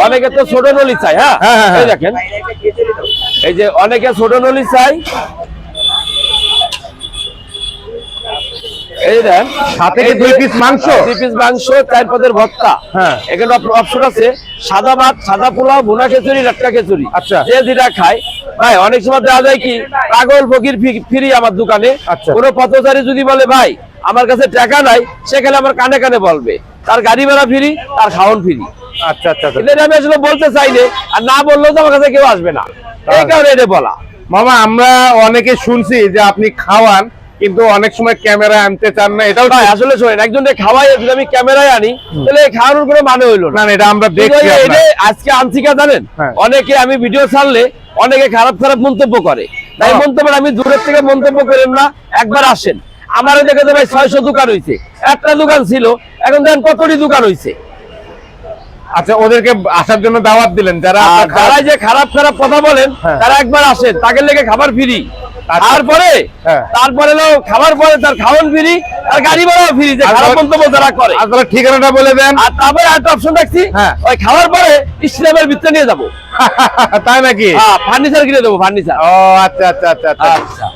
অনেকে তো ছোট নলি চাই হ্যাঁ হ্যাঁ, হ্যাঁ, হ্যাঁ। এই দেখেন এই যে অনেকে ছোট নলি চাই এই দেন সাথে কি দুই পিস মাংস? দুই পিস মাংস চার পদের ভর্তা হ্যাঁ। এখানে অপশন আছে সাদা ভাত সাদা পোলাও ভুনা খিচুড়ি লাটকা খিচুড়ি আচ্ছা। যে যেটা খায় ভাই অনেক সময় দেওয়া যায় কি পাগল ফকির ফ্রি আমার দোকানে আচ্ছা। কোনো পথচারী যদি বলে ভাই আমার কাছে টাকা নাই সেখানে আমার কানে কানে বলবে তার গাড়ি ভাড়া ফ্রি তার খাওয়ান ফ্রি আচ্ছা আচ্ছা আচ্ছা। এটা আমি আসলে বলতে চাইলে আর না বললেও তো আমার কাছে কেউ আসবে না। এই কারণে এটা বলা। মামা আমরা অনেকে শুনছি যে আপনি খাওয়ান কিন্তু অনেক সময় ক্যামেরা আনতে চান না এটাও আসলে শোনেন একজনকে খাওয়াই যদি আমি ক্যামেরায় আনি তাহলে খাওয়ানোর কোনো মানে হইল না। এটা আমরা দেখছি আজকে আনছি কা জানেন? হ্যাঁ। অনেকে আমি ভিডিও ছাড়লে অনেকে খারাপ খারাপ মন্তব্য করে। তাই। মন্তব্য আমি দূরের থেকে মন্তব্য করেন না একবার আসেন। আমারও দেখে ভাই ছয়শো দোকান হয়েছে একটা দোকান ছিল এখন দেখেন কতটি দোকান হয়েছে আচ্ছা ওদেরকে আসার জন্য দাওয়াত দিলেন। যারা তারা যে খারাপ খারাপ কথা বলেন হ্যাঁ। তারা একবার আসে তাকে লেগে খাবার ফ্রি। আচ্ছা। তারপরে হ্যাঁ। তারপরে খাবার পরে তার খাওয়ান ফ্রি আর গাড়ি ভাড়াও ফ্রি যে খারাপ মন্তব্য যারা করে। আপনার ঠিকানাটা বলে দেন। আর তারপরে একটা অপশন রাখছি ওই খাওয়ার পরে ইসলামের ভিতরে নিয়ে যাব। তাই নাকি? হ্যাঁ, ফার্নিচার কিনে দেবো ফার্নিচার ও আচ্ছা আচ্ছা আচ্ছা। আচ্ছা।, আচ্ছা।